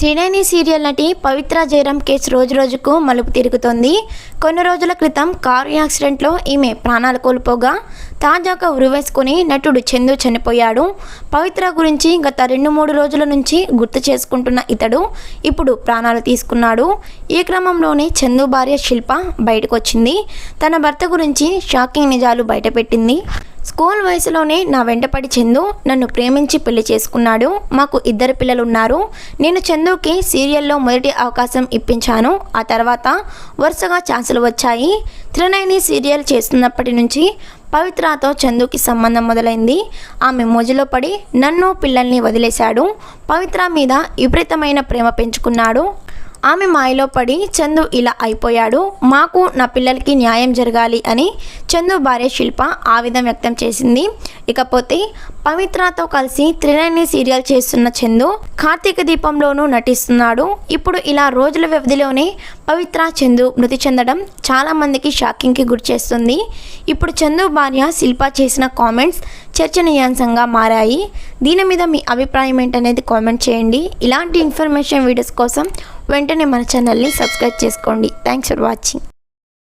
త్రినేని serial నటి పవిత్ర Jayaram case రోజు రోజుకు మలుపు తిరుగుతోంది. కొన్ని రోజుల క్రితం కారు యాక్సిడెంట్లో ఈమె ప్రాణాలు కోల్పోగా తాజాగా ఉరివేసుకుని నటుడు చందు చనిపోయాడు. పవిత్ర గురించి గత రెండు మూడు రోజుల నుంచి గుర్తు చేసుకుంటున్న ఇతడు ఇప్పుడు ప్రాణాలు తీసుకున్నాడు. ఈ క్రమంలోనే చందు భార్య శిల్ప బయటకు వచ్చింది తన భర్త గురించి షాకింగ్ నిజాలు బయటపెట్టింది. స్కూల్ వయసులోనే నా వెంటపడి చందు నన్ను ప్రేమించి పెళ్ళి చేసుకున్నాడు. మాకు ఇద్దరు పిల్లలు ఉన్నారు నేను చందుకి సీరియల్లో మొదటి అవకాశం ఇప్పించాను. ఆ తర్వాత వరుసగా ఛాన్సులు వచ్చాయి. త్రినైని సీరియల్ చేస్తున్నప్పటి నుంచి పవిత్రతో చందుకి సంబంధం మొదలైంది. ఆమె మోజులో పడి నన్ను పిల్లల్ని వదిలేశాడు. పవిత్ర మీద విపరీతమైన ప్రేమ పెంచుకున్నాడు. ఆమె మాయలో పడి చందు ఇలా అయిపోయాడు. మాకు నా పిల్లలకి న్యాయం జరగాలి అని చందు భార్య శిల్ప ఆవేదన వ్యక్తం చేసింది. ఇకపోతే పవిత్రతో కలిసి త్రినేని సీరియల్ చేస్తున్న చందు కార్తీక దీపంలోనూ నటిస్తున్నాడు. ఇప్పుడు ఇలా రోజుల వ్యవధిలోనే పవిత్ర చందు మృతి చెందడం చాలామందికి షాకింగ్కి గురి చేస్తుంది. ఇప్పుడు చందు భార్య శిల్ప చేసిన కామెంట్స్ చర్చనీయాంశంగా మారాయి. దీని మీద మీ అభిప్రాయం ఏంటనేది కామెంట్ చేయండి. ఇలాంటి ఇన్ఫర్మేషన్ వీడియోస్ కోసం వెంటనే మన ఛానల్ని సబ్స్క్రైబ్ చేసుకోండి. Thanks for watching